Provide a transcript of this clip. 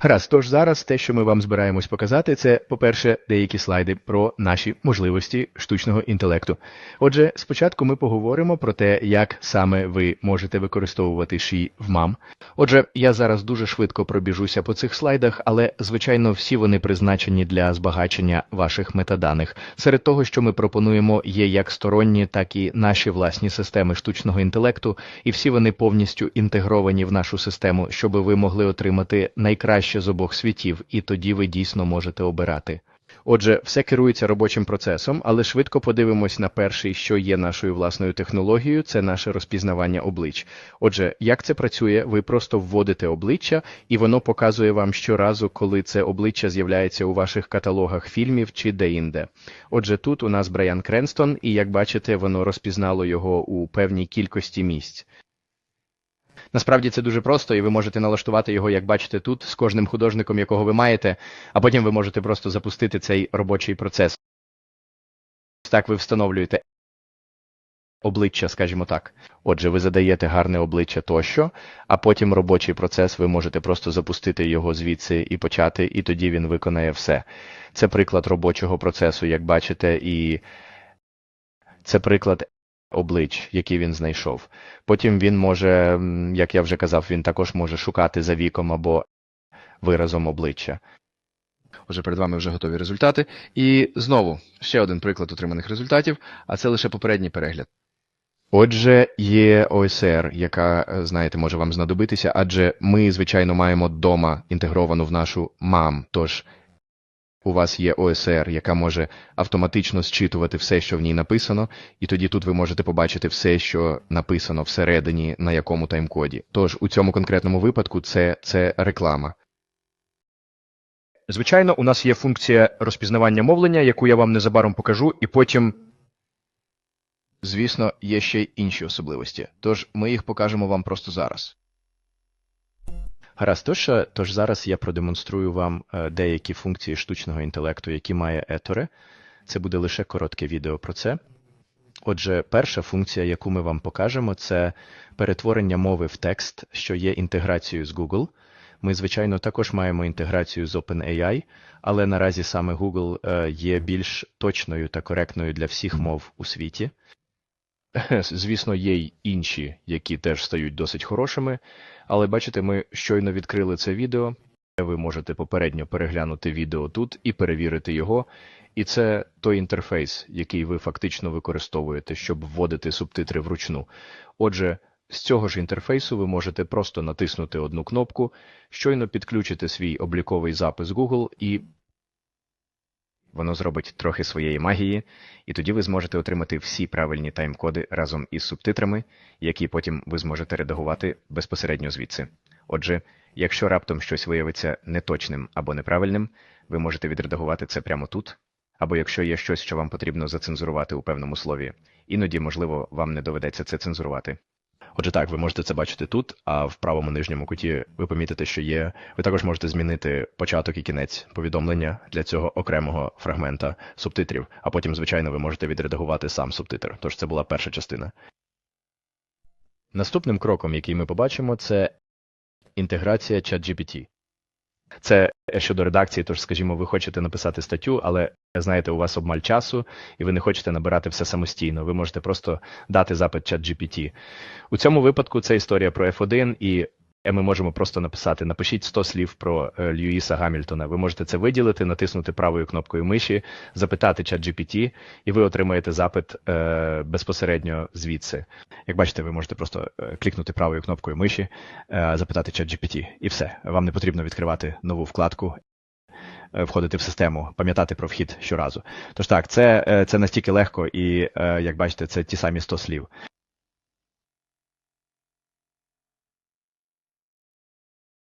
Гаразд, тож зараз те, що ми вам збираємось показати, це, по-перше, деякі слайди про наші можливості штучного інтелекту. Отже, спочатку ми поговоримо про те, як саме ви можете використовувати She в MAM. Отже, я зараз дуже швидко пробіжуся по цих слайдах, але, звичайно, всі вони призначені для збагачення ваших метаданих. Серед того, що ми пропонуємо, є як сторонні, так і наші власні системи штучного інтелекту, і всі вони повністю інтегровані в нашу систему, щоб ви могли отримати найкраще з обох світів, і тоді ви дійсно можете обирати. Отже, все керується робочим процесом, але швидко подивимось на перший, що є нашою власною технологією, це наше розпізнавання облич. Отже, як це працює? Ви просто вводите обличчя, і воно показує вам щоразу, коли це обличчя з'являється у ваших каталогах фільмів чи де-інде. Отже, тут у нас Брайан Кренстон, і як бачите, воно розпізнало його у певній кількості місць. Насправді це дуже просто, і ви можете налаштувати його, як бачите тут, з кожним художником, якого ви маєте, а потім ви можете просто запустити цей робочий процес. Так ви встановлюєте обличчя, скажімо так. Отже, ви задаєте гарне обличчя тощо, а потім робочий процес ви можете просто запустити його звідси і почати, і тоді він виконає все. Це приклад робочого процесу, як бачите, і це приклад облич, які він знайшов. Потім він може, як я вже казав, він також може шукати за віком або виразом обличчя. Отже, перед вами вже готові результати. І знову ще один приклад отриманих результатів, а це лише попередній перегляд. Отже, є ОСР, яка, е, знаєте, може вам знадобитися, адже ми, звичайно, маємо дома інтегровану в нашу мам. Тож у вас є ОСР, яка може автоматично зчитувати все, що в ній написано, і тоді тут ви можете побачити все, що написано всередині на якому таймкоді. Тож у цьому конкретному випадку це, це реклама. Звичайно, у нас є функція розпізнавання мовлення, яку я вам незабаром покажу, і потім. Звісно, є ще й інші особливості, тож ми їх покажемо вам просто зараз. Гаразд, тож, тож зараз я продемонструю вам е, деякі функції штучного інтелекту, які має Еторе. Це буде лише коротке відео про це. Отже, перша функція, яку ми вам покажемо, це перетворення мови в текст, що є інтеграцією з Google. Ми, звичайно, також маємо інтеграцію з OpenAI, але наразі саме Google е, є більш точною та коректною для всіх мов у світі. Звісно, є й інші, які теж стають досить хорошими, але бачите, ми щойно відкрили це відео. Ви можете попередньо переглянути відео тут і перевірити його. І це той інтерфейс, який ви фактично використовуєте, щоб вводити субтитри вручну. Отже, з цього ж інтерфейсу ви можете просто натиснути одну кнопку, щойно підключити свій обліковий запис Google і Воно зробить трохи своєї магії, і тоді ви зможете отримати всі правильні тайм-коди разом із субтитрами, які потім ви зможете редагувати безпосередньо звідси. Отже, якщо раптом щось виявиться неточним або неправильним, ви можете відредагувати це прямо тут, або якщо є щось, що вам потрібно зацензурувати у певному слові, іноді, можливо, вам не доведеться це цензурувати. Отже, так, ви можете це бачити тут, а в правому нижньому куті ви помітите, що є. Ви також можете змінити початок і кінець повідомлення для цього окремого фрагмента субтитрів, а потім, звичайно, ви можете відредагувати сам субтитр. Тож це була перша частина. Наступним кроком, який ми побачимо, це інтеграція ChatGPT. Це щодо редакції, тож, скажімо, ви хочете написати статтю, але знаєте, у вас обмаль часу, і ви не хочете набирати все самостійно. Ви можете просто дати запит чат GPT. У цьому випадку це історія про F1, і ми можемо просто написати: напишіть 100 слів про е, Льюіса Гамільтона. Ви можете це виділити, натиснути правою кнопкою миші, запитати ChatGPT, і ви отримаєте запит е, безпосередньо звідси. Як бачите, ви можете просто е, клікнути правою кнопкою миші, е, запитати ChatGPT, і все. Вам не потрібно відкривати нову вкладку. е, Входити в систему, пам'ятати про вхід щоразу. Тож так, це, е, це настільки легко, і е, як бачите, це ті самі 100 слів.